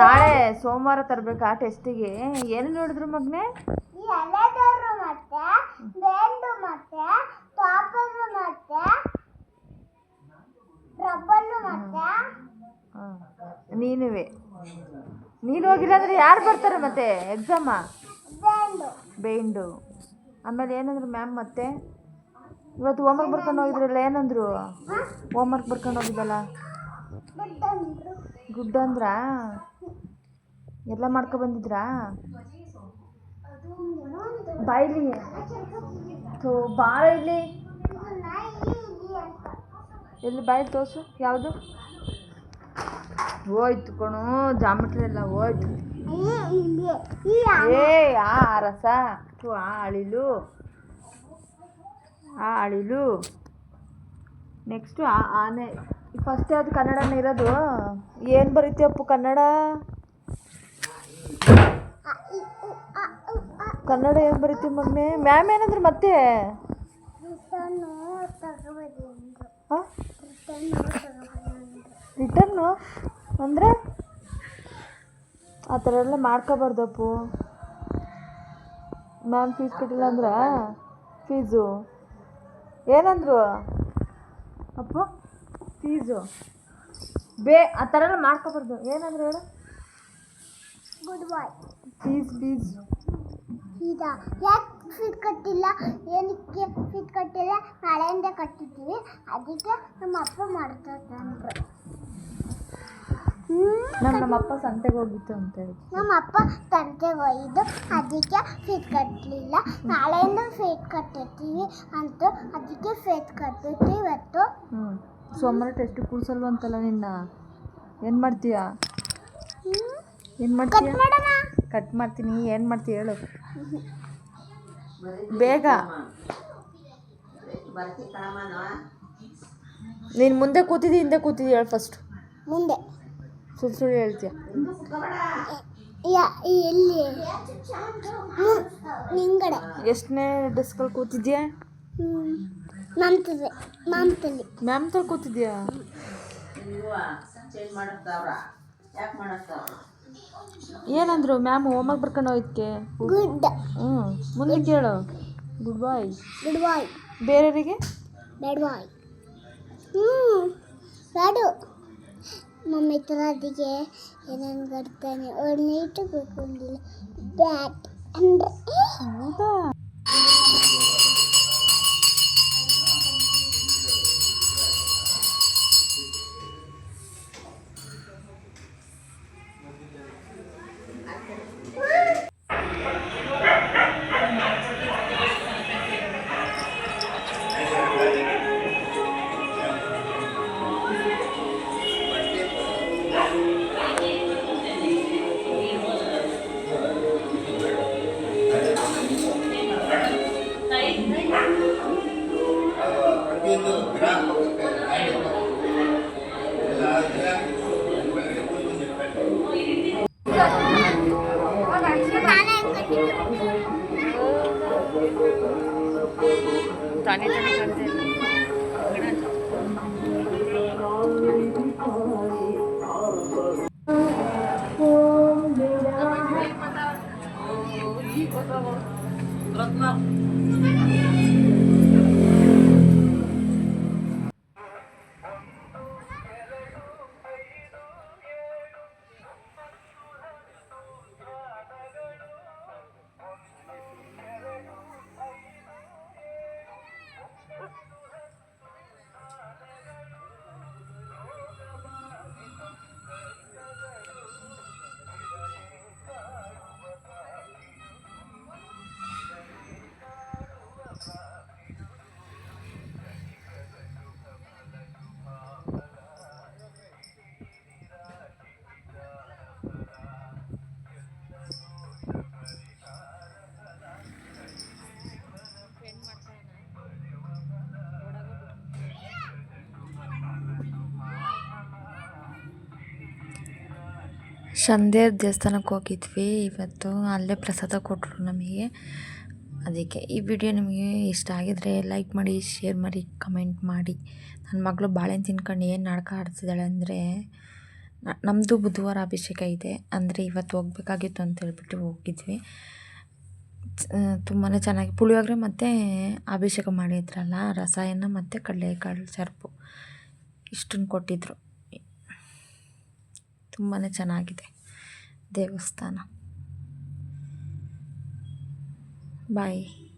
ನಾಳೆ ಸೋಮವಾರ ತರಬೇಕಾ ಟೆಸ್ಟಿಗೆ ಏನು ನೋಡಿದ್ರು ಮಗನೇ? ಈ ಎಲೆದವರು ಮತ್ತೆ ಬೆಂಡು ಮತ್ತೆ ಟಾಪರು ಮತ್ತೆ ರಬ್ಬಲ್ಲು ಮತ್ತೆ. ನೀನುವೆ. ನೀನು ಹೋಗಿಲ್ಲ ಅಂದ್ರೆ ಯಾರು ಬರ್ತಾರೆ ಮತ್ತೆ? ಎಕ್ಸಾಮ ಬೆಂಡು. ಬೇಂಡು. ಆಮೇಲೆ ಏನಂದ್ರು ಮ್ಯಾಮ್ ಮತ್ತೆ? ಇವತ್ತು ಹೋಮ್ವರ್ಕ್ ಬರ್ಕೊಂಡು ಹೋಗಿದ್ರಲ್ಲ ಏನಂದ್ರು? ಹೋಮ್ವರ್ಕ್ ಬರ್ಕೊಂಡು ಹೋಗಿದ್ದಲ್ಲ? ಬಿಟ್ಟಂದ್ರು ಗುಡ್ ಅಂದ್ರಾ ಎಲ್ಲ ಮಾಡ್ಕೊ ಬಂದಿದ್ರಾ ಬಾಯ್ಲಿ ಥೋ ಬಾಳ ಇಲ್ಲಿ ಎಲ್ಲಿ ಬಾಯಿ ತೋರ್ಸು ಯಾವುದು ಹೋಯ್ತು ಕಣು ಜಾಮಿಟ್ರಿ ಎಲ್ಲ ಹೋಯ್ತು ಏ ಆ ರಸ ಥು, ಆ ಅಳಿಲು ಆ ಅಳಿಲು ನೆಕ್ಸ್ಟು ಆ ಆನೆ ಫಸ್ಟ್ ಅದು ಕನ್ನಡನೇ ಇರೋದು. ಏನು ಬರೀತೀಯಪ್ಪ ಕನ್ನಡ? ಕನ್ನಡ ಏನು ಬರೀತೀವಿ ಮೊನ್ನೆ ಮ್ಯಾಮ್ ಏನಂದ್ರೆ ಮತ್ತೆ? ರಿಟರ್ನು? ಅಂದರೆ? ಆ ಥರ ಎಲ್ಲ ಮಾಡ್ಕೋಬಾರ್ದಪ್ಪು ಮ್ಯಾಮ್ ಫೀಸ್ ಕಟ್ಟಿಲ್ಲ ಅಂದ್ರೆ? ಫೀಸು? ಏನಂದ್ರು? ಅಪ್ಪು? ಫೀಸು ಬೇ ಆ ಥರ ಎಲ್ಲ ಮಾಡ್ಕೋಬಾರ್ದು. ಏನಂದ್ರೆ ಹೇಳು. ಗುಡ್ ಬಾಯ್ ಫೀಸ್ ಫೀಸ್ ಈಗ ಯಾಕೆ ಫೀಟ್ ಕಟ್ಟಿಲ್ಲ? ಏನಕ್ಕೆ ಫೀಟ್ ಕಟ್ಟಿಲ್ಲ? ನಾಳೆಯಿಂದ ಕಟ್ಟಿದ್ದೀವಿ. ಅದಕ್ಕೆ ನಮ್ಮ ಅಪ್ಪ ಮಾಡ್ತಾರೆ ನಮ್ಮ ನಮ್ಮಪ್ಪ ಸಂತೆಗೆ ಹೋಗಿತ್ತು ಅಂತ ಹೇಳಿ. ನಮ್ಮ ಅಪ್ಪ ಸಂತೆಗೆ ಒಯ್ದು ಅದಕ್ಕೆ ಫೀಟ್ ಕಟ್ಟಲಿಲ್ಲ ನಾಳೆಯಿಂದ ಫೀಟ್ ಕಟ್ಟಿರ್ತೀವಿ ಅಂತ. ಅದಕ್ಕೆ ಫೀಟ್ ಕಟ್ಟಿರ್ತೀವಿ ಇವತ್ತು. ಹ್ಞೂ ಸೋಮವಾರ ಟೆಸ್ಟ್ ಕೂರ್ಸಲ್ವಂತಲ್ಲ ನಿನ್ನ? ಏನು ಮಾಡ್ತೀಯಾ? ಏನು ಮಾಡ್ತೀಯ? ಕಟ್ ಮಾಡ್ತೀನಿ. ಏನು ಮಾಡ್ತೀಯ ಹೇಳು. ಬೇಗ. ನೀನು ಮುಂದೆ ಕೂತಿದ್ದಿ ಹಿಂದೆ ಕೂತಿದ್ದಿ ಹೇಳು ಫಸ್ಟ್ ಮುಂದೆ. ಸುಳ್ಳು ಸುಳ್ಳು ಹೇಳ್ತೀಯ? ಎಷ್ಟನೇ ಡೆಸ್ಕಲ್ಲಿ ಕೂತಿದ್ಯಾ? ಮಮ್ತದೆ ಮ್ಯಾಮ್ತಲ್ಲಿ ಮ್ಯಾಮ್ ತರ ಕೂತಿದ್ಯಾ ಏನಂದ್ರು ಮ್ಯಾಮ್ ಹೋಮ್ವರ್ಕ್ ಬರ್ಕೊಂಡು ಹೋಯ್ತಕ್ಕೆ ಗುಡ್ ಹ್ಞೂ ಮುಂದೆ ಕೇಳು. ಗುಡ್ ಬಾಯ್ ಗುಡ್ ಬಾಯ್ ಬೇರೆಯವರಿಗೆ? ಬ್ಯಾಡ್ ಬಾಯ್ ಹ್ಞೂ ಬ್ಯಾಡು ಮಮ್ಮಿ ಥರ ಅದಕ್ಕೆ ಏನೇನು ಕಟ್ತಾನೆ ಅವ್ರು ನೀಟಾಗಿ ಕೂತ್ಕೊಂಡಿಲ್ಲ ಬ್ಯಾಟ್ ಅಂದರೆ ಹೌದಾ? ತಾನೇ ತಾನೇ ಕಾಣ್ತಾ ಇದೆ. ಸಂಧ್ಯಾ ದೇವಸ್ಥಾನಕ್ಕೆ ಹೋಗಿದ್ವಿ. ಇವತ್ತು ಅಲ್ಲೇ ಪ್ರಸಾದ ಕೊಟ್ಟರು ನಮಗೆ. ಅದಕ್ಕೆ ಈ ವಿಡಿಯೋ ನಿಮಗೆ ಇಷ್ಟ ಆಗಿದ್ರೆ ಲೈಕ್ ಮಾಡಿ, ಶೇರ್ ಮಾಡಿ, ಕಮೆಂಟ್ ಮಾಡಿ. ನನ್ನ ಮಗಳು ಬಾಳೆಹಣ್ಣು ತಿನ್ಕೊಂಡು ಏನು ನಾಟಕ ಆಡ್ತಿದ್ದಾಳೆ ಅಂದರೆ ನಮ್ಮದು ಬುಧವಾರ ಅಭಿಷೇಕ ಇದೆ. ಅಂದರೆ ಇವತ್ತು ಹೋಗಬೇಕಾಗಿತ್ತು ಅಂತ ಹೇಳ್ಬಿಟ್ಟು ಹೋಗಿದ್ವಿ. ತುಂಬಾ ಚೆನ್ನಾಗಿ ಪುಳಿಯೋಗರೆ ಮತ್ತು ಅಭಿಷೇಕ ಮಾಡಿದ್ರಲ್ಲ, ರಸಾಯನ ಮತ್ತು ಕಡಲೆಕಾಳು ಸರ್ಪು ಇಷ್ಟನ್ನು ಕೊಟ್ಟಿದ್ದರು ತುಂಬಾ ಚೆನ್ನಾಗಿದೆ ದೇವಸ್ಥಾನ. ಬಾಯ್